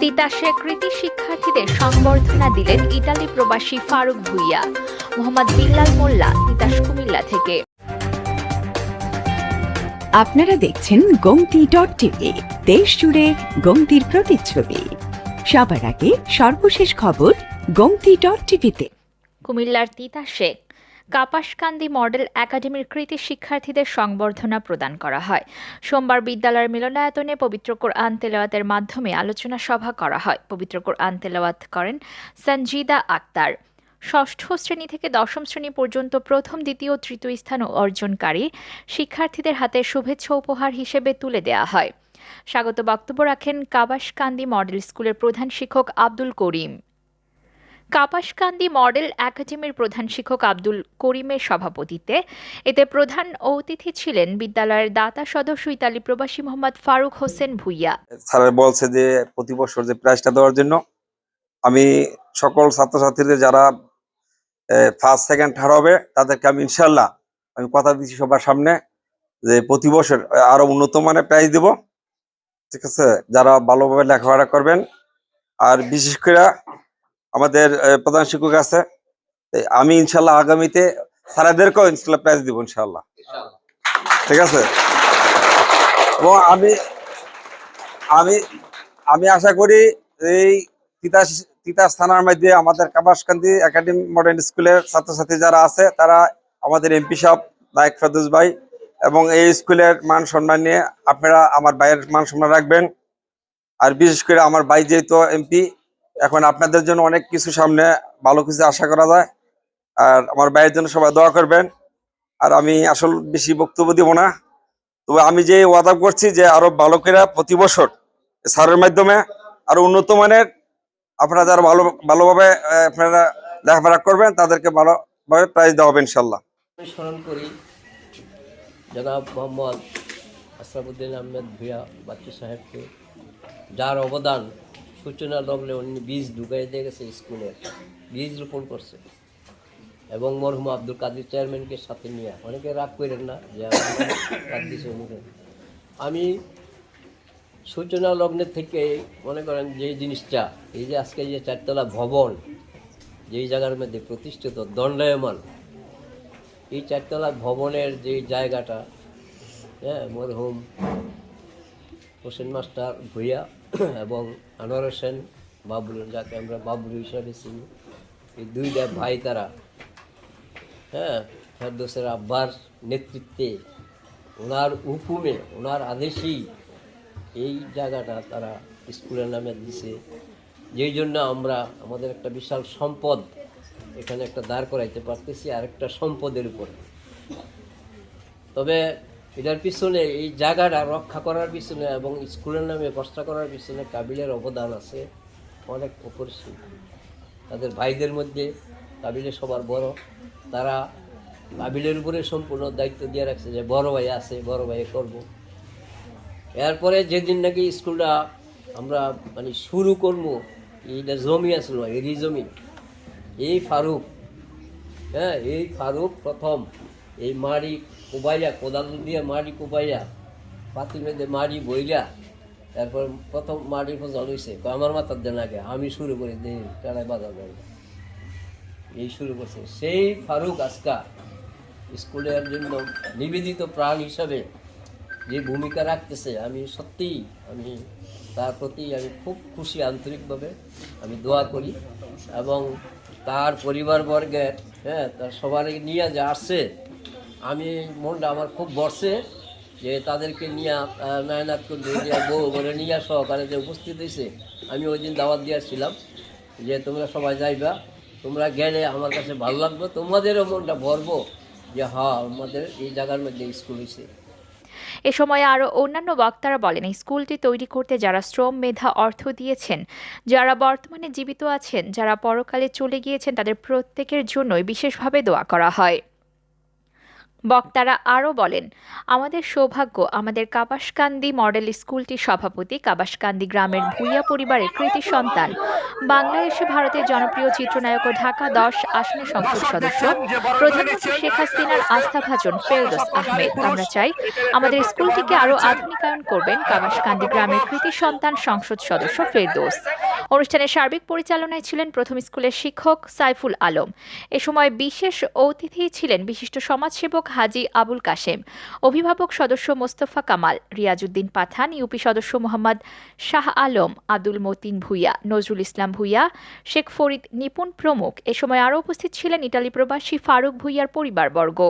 তিতাসে কৃতি শিক্ষার্থীদের সংবর্ধনা দিলেন ইতালি প্রবাসী ফারুক ভুইয়া মোহাম্মদ বিল্লাল মোল্লা তিতাস কুমিল্লা থেকে। আপনারা দেখছেন গোমতি ডট টিভি দেশ জুড়ে গোমতির প্রতিচ্ছবি। সবার আগে সর্বশেষ খবর গোমতি ডট টিভিতে। কুমিল্লার তিতাসে কাপাসকান্দি মডেল একাডেমির কৃতি শিক্ষার্থীদের সংবর্ধনা প্রদান করা হয়। সোমবার বিদ্যালয়ের মিলনায়তনে পবিত্র কোরআন তেলাওয়াতের মাধ্যমে আলোচনা সভা করা হয়। পবিত্র কোরআন তেলাওয়াত করেন সঞ্জিদা আক্তার। ষষ্ঠ শ্রেণি থেকে দশম শ্রেণি পর্যন্ত প্রথম, দ্বিতীয়, তৃতীয় স্থান অর্জনকারী শিক্ষার্থীদের হাতে শুভেচ্ছা উপহার হিসেবে তুলে দেওয়া হয়। স্বাগত বক্তব্য রাখেন কাবাসকান্দি মডেল স্কুলের প্রধান শিক্ষক আব্দুল করিম। কাপাসকান্দি মডেল একাডেমির প্রধান শিক্ষক আব্দুল করিমের সভাপতিত্বে এতে প্রধান অতিথি ছিলেন বিদ্যালয়ের দাতা সদস্য ইতালি প্রবাসী মোহাম্মদ ফারুক হোসেন ভুইয়া। স্যার বলছে যে প্রতি বছর যে প্রাইজটা দেওয়ার জন্য আমি সকল ছাত্রছাত্রীদের যারা ফার্স্ট সেকেন্ড থার্ড হবে, তাদেরকে আমি ইনশাল্লাহ আমি কথা দিচ্ছি সবার সামনে যে প্রতি বছর আরও উন্নত মানের প্রাইজ দেব। ঠিক আছে? যারা ভালোভাবে লেখাপড়া করবেন, আর বিশেষ করে আমাদের প্রধান শিক্ষক আছে। আমি ইনশাল্লাহ আগামীতে স্যারাদেরকেও ইনশাল্লাহ প্রাইজ দিব, ইনশাল্লাহ। ঠিক আছে? এবং আমি আমি আমি আশা করি এই তিতাস তিতাস থানার মধ্যে আমাদের কাবাসকান্দি একাডেমি মডার্ন স্কুলের ছাত্রছাত্রী যারা আছে, তারা আমাদের এমপি সাহেব নায়ক ফেরদৌস ভাই এবং এই স্কুলের মান সম্মান নিয়ে আপনারা আমার ভাইয়ের মান সম্মান রাখবেন। আর বিশেষ করে আমার ভাই যেহেতু এমপি এখন আপনাদের জন্য অনেক কিছু সামনে, ভালো কিছু আশা করা যায়। আর আমার ভাইয়ের জন্য সবাই দোয়া করবেন। আর আমি আসল বেশি বক্তব্য দিব না। তবে আমি যে ওয়াদা করছি যে আরও বালকেরা করে প্রতি বছর সারের মাধ্যমে আরও উন্নত মানের আপনারা যারা ভালো, ভালোভাবে আপনারা লেখাপড়া করবেন, তাদেরকে ভালোভাবে প্রাইজ দেওয়া হবে ইনশাল্লাহ। স্মরণ করি, জনাব মোহাম্মদ আশরাফুদ্দিন আহমেদ ভুয়া বাচ্চু সাহেবকে, যার অবদান সূচনা লগ্নে উনি বীজ ঢুকাই দিয়ে গেছে স্কুলের। বীজ রোপণ করছে। এবং মরহুম আব্দুল কাদির চেয়ারম্যানকে সাথে নিয়ে। অনেকে রাগ করেন না যে আমি সূচনা লগ্নে থেকে মনে করেন যে জিনিসটা, এই যে আজকে যে চারতলা ভবন, যেই জায়গার মধ্যে প্রতিষ্ঠিত দণ্ডায়মান, এই চারতলা ভবনের যে জায়গাটা হ্যাঁ মরহুম হোসেন মাস্টার ভুইয়া এবং আনোয়ার হোসেন বাবুল, যাকে আমরা বাবুল হিসাবে চিনি। এই দুইটা ভাই তারা হ্যাঁ ফেরদোসের আব্বার নেতৃত্বে ওনার হুকুমে, ওনার আদেশেই এই জায়গাটা তারা স্কুলের নামে দিছে। যেই জন্য আমরা আমাদের একটা বিশাল সম্পদ এখানে একটা দাঁড় করাইতে পারতেছি আর একটা সম্পদের উপরে। তবে এটার পিছনে এই জায়গাটা রক্ষা করার পিছনে এবং স্কুলের নামে প্রশ্ন করার পিছনে কাবিলের অবদান আছে। অনেক অপরিসীম। তাদের ভাইদের মধ্যে কাবিলের সবার বড়। তারা কাবিলের উপরে সম্পূর্ণ দায়িত্ব দিয়ে রাখছে যে বড় ভাই আছে, বড় ভাই করব। এরপরে যেদিন নাকি স্কুলটা আমরা মানে শুরু করব, এইটা জমি আসলো এরই জমি। এই ফারুক হ্যাঁ এই ফারুক প্রথম এই মাড়ি কোবাইয়া, কোদাল দিয়ে মাড়ি কোবাইয়া, পাতি মেয়েদে মাড়ি বইলা তারপর প্রথম মাড়ি ফসল হয়েছে আমার মাথার দেন আগে আমি শুরু করে দিই টাড়ায় বাজার দেয় এই শুরু করছে। সেই ফারুক আজকা স্কুলের জন্য নিবেদিত প্রাণ হিসাবে যে ভূমিকা রাখতেছে, আমি সত্যিই, আমি তার প্রতি আমি খুব খুশি আন্তরিকভাবে, আমি দোয়া করি। এবং তার পরিবারবর্গের হ্যাঁ তার সবারই নিয়ে যে আসছে আমি মনটা আমার খুব বর্ষে যে তাদেরকে নিয়ে করলে যে বউ বলে নিয়ে সহকারে যে উপস্থিত হয়েছে। আমি ওই দিন দাওয়াত দিয়েছিলাম যে তোমরা সবাই যাইবা, তোমরা গেলে আমার কাছে ভালো লাগবে, তোমাদেরও মনটা ভরবো যে হ্যাঁ আমাদের এই জায়গার মধ্যে স্কুল হয়েছে। এ সময় আরও অন্যান্য বক্তারা বলেন স্কুলটি তৈরি করতে যারা শ্রম, মেধা, অর্থ দিয়েছেন, যারা বর্তমানে জীবিত আছেন, যারা পরকালে চলে গিয়েছেন, তাদের প্রত্যেকের জন্যই বিশেষভাবে দোয়া করা হয়। বক্তারা আরও বলেন, আমাদের সৌভাগ্য, আমাদের কাবাসকান্দি মডেল স্কুলটির সভাপতি কাবাসকান্দি গ্রামের ভূঁইয়া পরিবারের কৃতি সন্তান। বাংলাদেশে ভারতের জনপ্রিয় চিত্রনায়ক ও ঢাকা দশ আসনের সংসদ সদস্য। প্রধানমন্ত্রী শেখ হাসিনার আস্থাভাজন ফেরদোস আহমেদ। আমরা চাই আমাদের স্কুলটিকে আরও আধুনিকায়ন করবেন কাবাসকান্দি গ্রামের কৃতি সন্তান সংসদ সদস্য ফেরদোস। অনুষ্ঠানের সার্বিক পরিচালনায় ছিলেন প্রথম স্কুলের শিক্ষক সাইফুল আলম। এ সময় বিশেষ অতিথি ছিলেন বিশিষ্ট সমাজসেবক হাজি আবুল কাশেম, অভিভাবক সদস্য মোস্তফা কামাল, রিয়াজউদ্দিন পাঠান, ইউপি সদস্য মোহাম্মদ শাহ আলম, আদুল মতিন ভুইয়া, নজরুল ইসলাম ভুইয়া, শেখ ফরিদ নিপুণ প্রমুখ। এ সময় আরও উপস্থিত ছিলেন ইটালি প্রবাসী ফারুক ভুইয়ার পরিবারবর্গ।